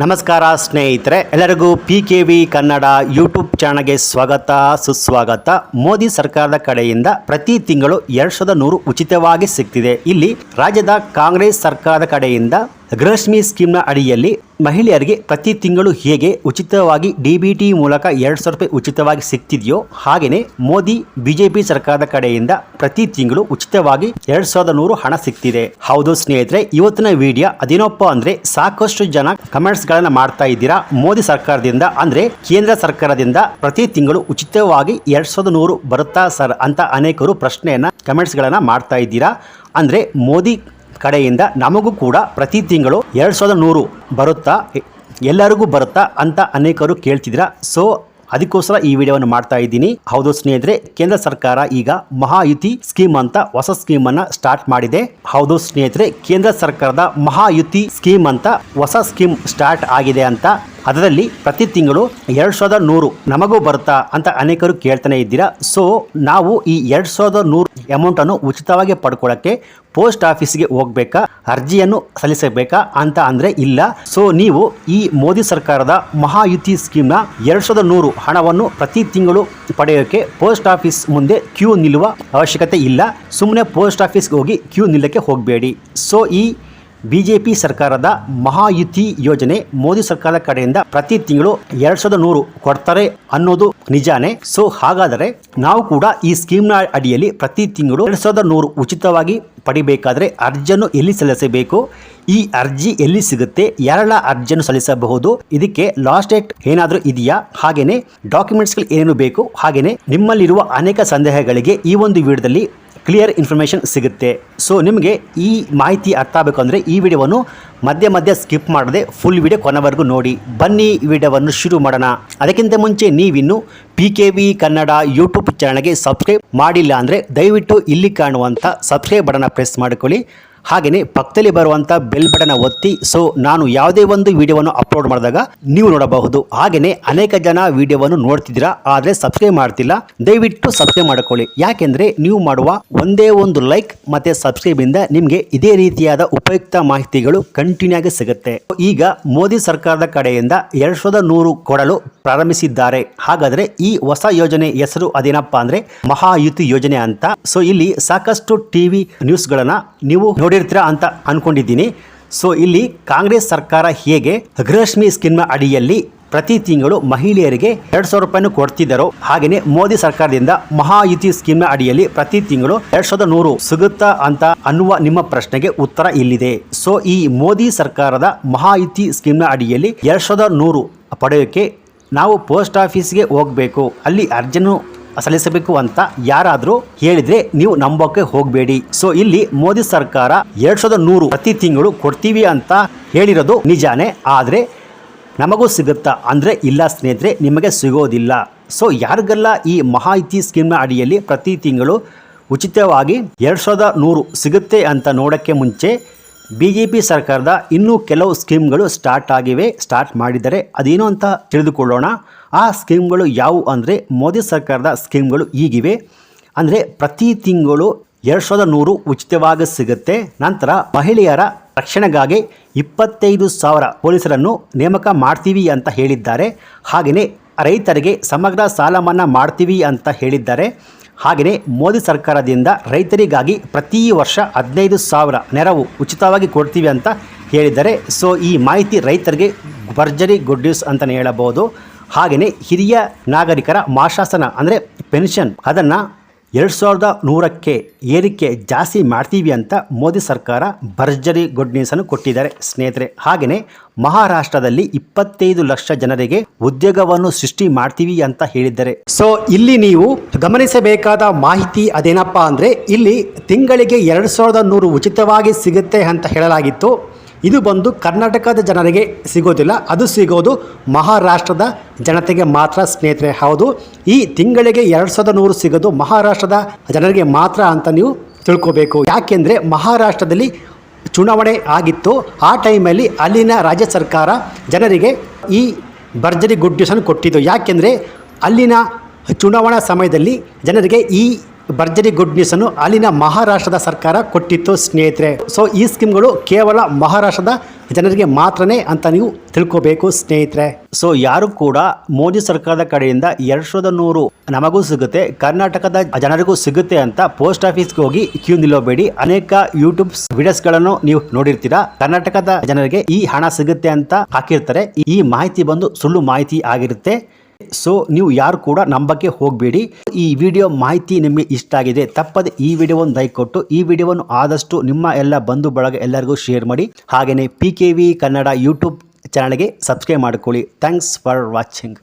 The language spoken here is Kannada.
ನಮಸ್ಕಾರ ಸ್ನೇಹಿತರೆ, ಎಲ್ಲರಿಗೂ P K V Kannada YouTube ಚಾನಲ್ಗೆ ಸ್ವಾಗತ, ಸುಸ್ವಾಗತ. ಮೋದಿ ಸರ್ಕಾರದ ಕಡೆಯಿಂದ ಪ್ರತಿ ತಿಂಗಳು ಎರಡು ಸಾವಿರದ ನೂರು ಉಚಿತವಾಗಿ ಸಿಗ್ತಿದೆ. ಇಲ್ಲಿ ರಾಜ್ಯದ ಕಾಂಗ್ರೆಸ್ ಸರ್ಕಾರದ ಕಡೆಯಿಂದ ಗೃಹಲಕ್ಷ್ಮಿ ಸ್ಕೀಮ್ನ ಅಡಿಯಲ್ಲಿ ಮಹಿಳೆಯರಿಗೆ ಪ್ರತಿ ತಿಂಗಳು ಹೇಗೆ ಉಚಿತವಾಗಿ ಡಿ ಬಿ ಟಿ ಮೂಲಕ ಎರಡು ಸಾವಿರ ರೂಪಾಯಿ ಉಚಿತವಾಗಿ ಸಿಗ್ತಿದೆಯೋ ಹಾಗೆಯೇ ಮೋದಿ, ಬಿಜೆಪಿ ಸರ್ಕಾರದ ಕಡೆಯಿಂದ ಪ್ರತಿ ತಿಂಗಳು ಉಚಿತವಾಗಿ ಎರಡು ಸಾವಿರದ ನೂರು ಹಣ ಸಿಗ್ತಿದೆ. ಹೌದು ಸ್ನೇಹಿತರೆ, ಇವತ್ತಿನ ವಿಡಿಯೋ ಅದೇನಪ್ಪ ಅಂದ್ರೆ ಸಾಕಷ್ಟು ಜನ ಕಮೆಂಟ್ಸ್ ಗಳನ್ನ ಮಾಡ್ತಾ ಇದ್ದೀರಾ? ಮೋದಿ ಸರ್ಕಾರದಿಂದ ಅಂದ್ರೆ ಕೇಂದ್ರ ಸರ್ಕಾರದಿಂದ ಪ್ರತಿ ತಿಂಗಳು ಉಚಿತವಾಗಿ ಎರಡ್ ಸಾವಿರದ ನೂರು ಬರುತ್ತಾ ಸರ್ ಅಂತ ಅನೇಕರು ಪ್ರಶ್ನೆಯನ್ನ ಕಮೆಂಟ್ಸ್ ಗಳನ್ನ ಮಾಡ್ತಾ ಇದ್ದೀರಾ? ಅಂದ್ರೆ ಮೋದಿ ಕಡೆಯಿಂದ ನಮಗೂ ಕೂಡ ಪ್ರತಿ ತಿಂಗಳು ಎರಡು ಸಾವಿರದ ನೂರು ಬರುತ್ತಾ? ಎಲ್ಲರಿಗೂ ಬರುತ್ತಾ ಅಂತ ಅನೇಕರು ಕೇಳ್ತಿದ್ದೀರಾ? ಸೊ ಅದಕ್ಕೋಸ್ಕರ ಈ ವಿಡಿಯೋವನ್ನು ಮಾಡ್ತಾ ಇದ್ದೀನಿ. ಹೌದು ಸ್ನೇಹಿತರೆ, ಕೇಂದ್ರ ಸರ್ಕಾರ ಈಗ ಮಹಾಯುತಿ ಸ್ಕೀಮ್ ಅಂತ ಹೊಸ ಸ್ಕೀಮ್ ಅನ್ನ ಸ್ಟಾರ್ಟ್ ಮಾಡಿದೆ. ಹೌದು ಸ್ನೇಹಿತರೆ, ಕೇಂದ್ರ ಸರ್ಕಾರದ ಮಹಾಯುತಿ ಸ್ಕೀಮ್ ಅಂತ ಹೊಸ ಸ್ಕೀಮ್ ಸ್ಟಾರ್ಟ್ ಆಗಿದೆ ಅಂತ ಅದರಲ್ಲಿ ಪ್ರತಿ ತಿಂಗಳು ಎರಡು ಸಾವಿರದ ನೂರು ನಮಗೂ ಬರುತ್ತಾ ಅಂತ ಅನೇಕರು ಕೇಳ್ತಾನೆ ಇದ್ದೀರಾ. ಸೊ ನಾವು ಈ ಎರಡು ಸಾವಿರದ ನೂರು ಅಮೌಂಟನ್ನು ಉಚಿತವಾಗಿ ಪಡ್ಕೊಳ್ಳೋಕ್ಕೆ ಪೋಸ್ಟ್ ಆಫೀಸ್ಗೆ ಹೋಗ್ಬೇಕಾ? ಅರ್ಜಿಯನ್ನು ಸಲ್ಲಿಸಬೇಕಾ ಅಂತ ಅಂದರೆ ಇಲ್ಲ. ಸೊ ನೀವು ಈ ಮೋದಿ ಸರ್ಕಾರದ ಮಹಾಯುತಿ ಸ್ಕೀಮ್ನ ಎರಡು ಸಾವಿರದ ನೂರು ಹಣವನ್ನು ಪ್ರತಿ ತಿಂಗಳು ಪಡೆಯೋಕ್ಕೆ ಪೋಸ್ಟ್ ಆಫೀಸ್ ಮುಂದೆ ಕ್ಯೂ ನಿಲ್ಲುವ ಅವಶ್ಯಕತೆ ಇಲ್ಲ. ಸುಮ್ಮನೆ ಪೋಸ್ಟ್ ಆಫೀಸ್ಗೆ ಹೋಗಿ ಕ್ಯೂ ನಿಲ್ಲಕ್ಕೆ ಹೋಗಬೇಡಿ. ಸೊ ಈ ಬಿಜೆಪಿ ಸರ್ಕಾರದ ಮಹಾಯುತಿ ಯೋಜನೆ ಮೋದಿ ಸರ್ಕಾರದ ಕಡೆಯಿಂದ ಪ್ರತಿ ತಿಂಗಳು ಎರಡ್ ಸಾವಿರದ ನೂರು ಕೊಡ್ತಾರೆ ಅನ್ನೋದು ನಿಜಾನೇ. ಸೊ ಹಾಗಾದರೆ ನಾವು ಕೂಡ ಈ ಸ್ಕೀಮ್ನ ಅಡಿಯಲ್ಲಿ ಪ್ರತಿ ತಿಂಗಳು ಎರಡ್ ಸಾವಿರದ ನೂರು ಉಚಿತವಾಗಿ ಪಡಿಬೇಕಾದ್ರೆ ಅರ್ಜಿಯನ್ನು ಎಲ್ಲಿ ಸಲ್ಲಿಸಬೇಕು? ಈ ಅರ್ಜಿ ಎಲ್ಲಿ ಸಿಗುತ್ತೆ, ಯಾರೆಲ್ಲ ಅರ್ಜಿಯನ್ನು ಸಲ್ಲಿಸಬಹುದು, ಇದಕ್ಕೆ ಲಾಸ್ಟ್ ಡೇಟ್ ಏನಾದರೂ ಇದೆಯಾ? ಹಾಗೇನೆ ಡಾಕ್ಯುಮೆಂಟ್ಸ್ಗಳು ಏನೇನು ಬೇಕು? ಹಾಗೇನೆ ನಿಮ್ಮಲ್ಲಿರುವ ಅನೇಕ ಸಂದೇಹಗಳಿಗೆ ಈ ಒಂದು ವಿಡಿಯೋದಲ್ಲಿ ಕ್ಲಿಯರ್ ಇನ್ಫಾರ್ಮೇಷನ್ ಸಿಗುತ್ತೆ. ಸೊ ನಿಮಗೆ ಈ ಮಾಹಿತಿ ಅರ್ಥ ಆಗಬೇಕು ಅಂದರೆ ಈ ವಿಡಿಯೋವನ್ನು ಮಧ್ಯೆ ಮಧ್ಯೆ ಸ್ಕಿಪ್ ಮಾಡದೆ ಫುಲ್ ವಿಡಿಯೋ ಕೊನೆವರೆಗೂ ನೋಡಿ. ಬನ್ನಿ ವಿಡಿಯೋವನ್ನು ಶುರು ಮಾಡೋಣ. ಅದಕ್ಕಿಂತ ಮುಂಚೆ ನೀವಿನ್ನು P K V Kannada YouTube ಚಾನಲ್ಗೆ ಸಬ್ಸ್ಕ್ರೈಬ್ ಮಾಡಿಲ್ಲ ಅಂದರೆ ದಯವಿಟ್ಟು ಇಲ್ಲಿ ಕಾಣುವಂಥ ಸಬ್ಸ್ಕ್ರೈಬ್ ಬಟನ್ನ ಪ್ರೆಸ್ ಮಾಡಿಕೊಳ್ಳಿ. ಹಾಗೆಯೇ ಪಕ್ಕದಲ್ಲಿ ಬರುವಂಥ ಬೆಲ್ ಬಟನ್ ಒತ್ತಿ ಸೊ ನಾನು ಯಾವುದೇ ಒಂದು ವಿಡಿಯೋವನ್ನು ಅಪ್ಲೋಡ್ ಮಾಡಿದಾಗ ನೀವು ನೋಡಬಹುದು. ಹಾಗೆಯೇ ಅನೇಕ ಜನ ವಿಡಿಯೋವನ್ನು ನೋಡ್ತಿದ್ದೀರಾ, ಆದರೆ ಸಬ್ಸ್ಕ್ರೈಬ್ ಮಾಡ್ತಿಲ್ಲ, ದಯವಿಟ್ಟು ಸಬ್ಸ್ಕ್ರೈಬ್ ಮಾಡಿಕೊಳ್ಳಿ. ಯಾಕೆಂದರೆ ನೀವು ಮಾಡುವ ಒಂದೇ ಒಂದು ಲೈಕ್ ಮತ್ತು ಸಬ್ಸ್ಕ್ರೈಬ್ ಇಂದ ನಿಮಗೆ ಇದೇ ರೀತಿಯಾದ ಉಪಯುಕ್ತ ಮಾಹಿತಿಗಳು ಕಂಟಿನ್ಯೂ ಆಗಿ ಸಿಗುತ್ತೆ. ಈಗ ಮೋದಿ ಸರ್ಕಾರದ ಕಡೆಯಿಂದ ಎರಡು ಸಾವಿರದ ಕೊಡಲು ಪ್ರಾರಂಭಿಸಿದ್ದಾರೆ. ಹಾಗಾದರೆ ಈ ಹೊಸ ಯೋಜನೆ ಹೆಸರು ಅದೇನಪ್ಪ ಅಂದ್ರೆ ಮಹಾಯುತಿ ಯೋಜನೆ ಅಂತ. ಸೊ ಇಲ್ಲಿ ಸಾಕಷ್ಟು ಟಿವಿ ನ್ಯೂಸ್ಗಳನ್ನು ನೀವು ನೋಡಿರ್ತೀರಾ ಅಂತ ಅನ್ಕೊಂಡಿದ್ದೀನಿ. ಸೊ ಇಲ್ಲಿ ಕಾಂಗ್ರೆಸ್ ಸರ್ಕಾರ ಹೇಗೆ ಗೃಹಲಕ್ಷ್ಮಿ ಸ್ಕೀಮ್ನ ಅಡಿಯಲ್ಲಿ ಪ್ರತಿ ತಿಂಗಳು ಮಹಿಳೆಯರಿಗೆ ಎರಡು ಸಾವಿರ ರೂಪಾಯಿನೂ ಕೊಡ್ತಿದ್ದಾರೋ ಹಾಗೆಯೇ ಮೋದಿ ಸರ್ಕಾರದಿಂದ ಮಹಾಯುತಿ ಸ್ಕೀಮ್ನ ಅಡಿಯಲ್ಲಿ ಪ್ರತಿ ತಿಂಗಳು ಎರಡ್ ಸಾವಿರದ ನೂರು ಸಿಗುತ್ತಾ ಅಂತ ಅನ್ನುವ ನಿಮ್ಮ ಪ್ರಶ್ನೆಗೆ ಉತ್ತರ ಇಲ್ಲಿದೆ. ಸೊ ಈ ಮೋದಿ ಸರ್ಕಾರದ ಮಹಾಯುತಿ ಸ್ಕೀಮ್ನ ಅಡಿಯಲ್ಲಿ ಎರಡು ಸಾವಿರದ ನೂರು ಪಡೆಯೋಕೆ ನಾವು ಪೋಸ್ಟ್ ಆಫೀಸ್ಗೆ ಹೋಗಬೇಕು. ಅಲ್ಲಿ ಅರ್ಜಿಯನ್ನು ಸಲ್ಲಿಸಬೇಕು ಅಂತ ಯಾರಾದರೂ ಹೇಳಿದ್ರೆ ನೀವು ನಂಬೋಕೆ ಹೋಗಬೇಡಿ. ಸೊ ಇಲ್ಲಿ ಮೋದಿ ಸರ್ಕಾರ ಎರಡ್ ಸಾವಿರದ ನೂರು ಪ್ರತಿ ತಿಂಗಳು ಕೊಡ್ತೀವಿ ಅಂತ ಹೇಳಿರೋದು ನಿಜಾನೇ. ಆದರೆ ನಮಗೂ ಸಿಗುತ್ತಾ? ಅಂದರೆ ಇಲ್ಲ ಸ್ನೇಹಿತರೆ, ನಿಮಗೆ ಸಿಗೋದಿಲ್ಲ. ಸೊ ಯಾರಿಗೆಲ್ಲ ಈ ಮಾಹಿತಿ ಸ್ಕೀಮ್ನ ಅಡಿಯಲ್ಲಿ ಪ್ರತಿ ತಿಂಗಳು ಉಚಿತವಾಗಿ ಎರಡು ಸಾವಿರದ ನೂರು ಸಿಗುತ್ತೆ ಅಂತ ನೋಡೋಕ್ಕೆ ಮುಂಚೆ ಬಿ ಜೆ ಪಿ ಸರ್ಕಾರದ ಇನ್ನೂ ಕೆಲವು ಸ್ಕೀಮ್ಗಳು ಸ್ಟಾರ್ಟ್ ಆಗಿವೆ, ಸ್ಟಾರ್ಟ್ ಮಾಡಿದರೆ ಅದೇನು ಅಂತ ತಿಳಿದುಕೊಳ್ಳೋಣ. ಆ ಸ್ಕೀಮ್ಗಳು ಯಾವುವು ಅಂದರೆ ಮೋದಿ ಸರ್ಕಾರದ ಸ್ಕೀಮ್ಗಳು ಈಗಿವೆ. ಅಂದರೆ ಪ್ರತಿ ತಿಂಗಳು ಎರಡು ಸಾವಿರದ ನೂರು ಉಚಿತವಾಗಿ ಸಿಗುತ್ತೆ. ನಂತರ ಮಹಿಳೆಯರ ರಕ್ಷಣೆಗಾಗಿ ಇಪ್ಪತ್ತೈದು ಸಾವಿರ ಪೊಲೀಸರನ್ನು ನೇಮಕ ಮಾಡ್ತೀವಿ ಅಂತ ಹೇಳಿದ್ದಾರೆ. ಹಾಗೆಯೇ ರೈತರಿಗೆ ಸಮಗ್ರ ಸಾಲ ಮನ್ನಾ ಮಾಡ್ತೀವಿ ಅಂತ ಹೇಳಿದ್ದಾರೆ. ಹಾಗೆಯೇ ಮೋದಿ ಸರ್ಕಾರದಿಂದ ರೈತರಿಗಾಗಿ ಪ್ರತಿ ವರ್ಷ ಹದಿನೈದು ಸಾವಿರ ನೆರವು ಉಚಿತವಾಗಿ ಕೊಡ್ತೀವಿ ಅಂತ ಹೇಳಿದ್ದಾರೆ. ಸೊ ಈ ಮಾಹಿತಿ ರೈತರಿಗೆ ಭರ್ಜರಿ ಗುಡ್ ನ್ಯೂಸ್ ಅಂತಲೇ ಹೇಳಬಹುದು. ಹಾಗೆಯೇ ಹಿರಿಯ ನಾಗರಿಕರ ಮಾಶಾಸನ ಅಂದರೆ ಪೆನ್ಷನ್ ಅದನ್ನು ಎರಡು ಸಾವಿರದ ನೂರಕ್ಕೆ ಏರಿಕೆ ಜಾಸ್ತಿ ಮಾಡ್ತೀವಿ ಅಂತ ಮೋದಿ ಸರ್ಕಾರ ಭರ್ಜರಿ ಗುಡ್ ನ್ಯೂಸನ್ನು ಕೊಟ್ಟಿದ್ದಾರೆ. ಸ್ನೇಹಿತರೆ ಹಾಗೆಯೇ ಮಹಾರಾಷ್ಟ್ರದಲ್ಲಿ ಇಪ್ಪತ್ತೈದು ಲಕ್ಷ ಜನರಿಗೆ ಉದ್ಯೋಗವನ್ನು ಸೃಷ್ಟಿ ಮಾಡ್ತೀವಿ ಅಂತ ಹೇಳಿದ್ದಾರೆ. ಸೊ ಇಲ್ಲಿ ನೀವು ಗಮನಿಸಬೇಕಾದ ಮಾಹಿತಿ ಅದೇನಪ್ಪ ಅಂದರೆ ಇಲ್ಲಿ ತಿಂಗಳಿಗೆ ಎರಡು ಸಾವಿರದ ನೂರು ಉಚಿತವಾಗಿ ಸಿಗುತ್ತೆ ಅಂತ ಹೇಳಲಾಗಿತ್ತು. ಇದು ಬಂದು ಕರ್ನಾಟಕದ ಜನರಿಗೆ ಸಿಗೋದಿಲ್ಲ. ಅದು ಸಿಗೋದು ಮಹಾರಾಷ್ಟ್ರದ ಜನತೆಗೆ ಮಾತ್ರ, ಸ್ನೇಹಿತರೆ. ಹೌದು, ಈ ತಿಂಗಳಿಗೆ ಎರಡು ಸಾವಿರದ ನೂರು ಸಿಗೋದು ಮಹಾರಾಷ್ಟ್ರದ ಜನರಿಗೆ ಮಾತ್ರ ಅಂತ ನೀವು ತಿಳ್ಕೋಬೇಕು. ಯಾಕೆಂದರೆ ಮಹಾರಾಷ್ಟ್ರದಲ್ಲಿ ಚುನಾವಣೆ ಆಗಿತ್ತು. ಆ ಟೈಮಲ್ಲಿ ಅಲ್ಲಿನ ರಾಜ್ಯ ಸರ್ಕಾರ ಜನರಿಗೆ ಈ ಭರ್ಜರಿ ಗುಡ್ ನ್ಯೂಸನ್ನು ಕೊಟ್ಟಿದ್ದು ಯಾಕೆಂದರೆ ಅಲ್ಲಿನ ಚುನಾವಣಾ ಸಮಯದಲ್ಲಿ ಜನರಿಗೆ ಈ ಭರ್ಜರಿ ಗುಡ್ ನ್ಯೂಸ್ ಅನ್ನು ಅಲ್ಲಿನ ಮಹಾರಾಷ್ಟ್ರದ ಸರ್ಕಾರ ಕೊಟ್ಟಿತ್ತು, ಸ್ನೇಹಿತರೆ. ಸೊ ಈ ಸ್ಕೀಮ್ಗಳು ಕೇವಲ ಮಹಾರಾಷ್ಟ್ರದ ಜನರಿಗೆ ಮಾತ್ರನೇ ಅಂತ ನೀವು ತಿಳ್ಕೋಬೇಕು, ಸ್ನೇಹಿತರೆ. ಸೊ ಯಾರು ಕೂಡ ಮೋದಿ ಸರ್ಕಾರದ ಕಡೆಯಿಂದ ಎರಡ್ ಸಾವಿರದ ನೂರು ನಮಗೂ ಸಿಗುತ್ತೆ, ಕರ್ನಾಟಕದ ಜನರಿಗೂ ಸಿಗುತ್ತೆ ಅಂತ ಪೋಸ್ಟ್ ಆಫೀಸ್ಗೆ ಹೋಗಿ ಕ್ಯೂ ನಿಲ್ಲೋಬೇಡಿ. ಅನೇಕ ಯೂಟ್ಯೂಬ್ ವಿಡಿಯೋಸ್ಗಳನ್ನು ನೀವು ನೋಡಿರ್ತೀರಾ. ಕರ್ನಾಟಕದ ಜನರಿಗೆ ಈ ಹಣ ಸಿಗುತ್ತೆ ಅಂತ ಹಾಕಿರ್ತಾರೆ. ಈ ಮಾಹಿತಿ ಬಂದು ಸುಳ್ಳು ಮಾಹಿತಿ ಆಗಿರುತ್ತೆ. ಸೊ ನೀವು ಯಾರು ಕೂಡ ನಂಬಕ್ಕೆ ಹೋಗಬೇಡಿ. ಈ ವಿಡಿಯೋ ಮಾಹಿತಿ ನಿಮಗೆ ಇಷ್ಟ ಆಗಿದೆ, ತಪ್ಪದೆ ಈ ವಿಡಿಯೋವನ್ನು ಲೈಕ್ ಕೊಟ್ಟು, ಈ ವಿಡಿಯೋವನ್ನು ಆದಷ್ಟು ನಿಮ್ಮ ಎಲ್ಲ ಬಂಧು ಬಳಗ ಎಲ್ಲರಿಗೂ ಶೇರ್ ಮಾಡಿ. ಹಾಗೆಯೇ P K V Kannada YouTube ಚಾನಲ್ಗೆ ಸಬ್ಸ್ಕ್ರೈಬ್ ಮಾಡಿಕೊಳ್ಳಿ. Thanks for watching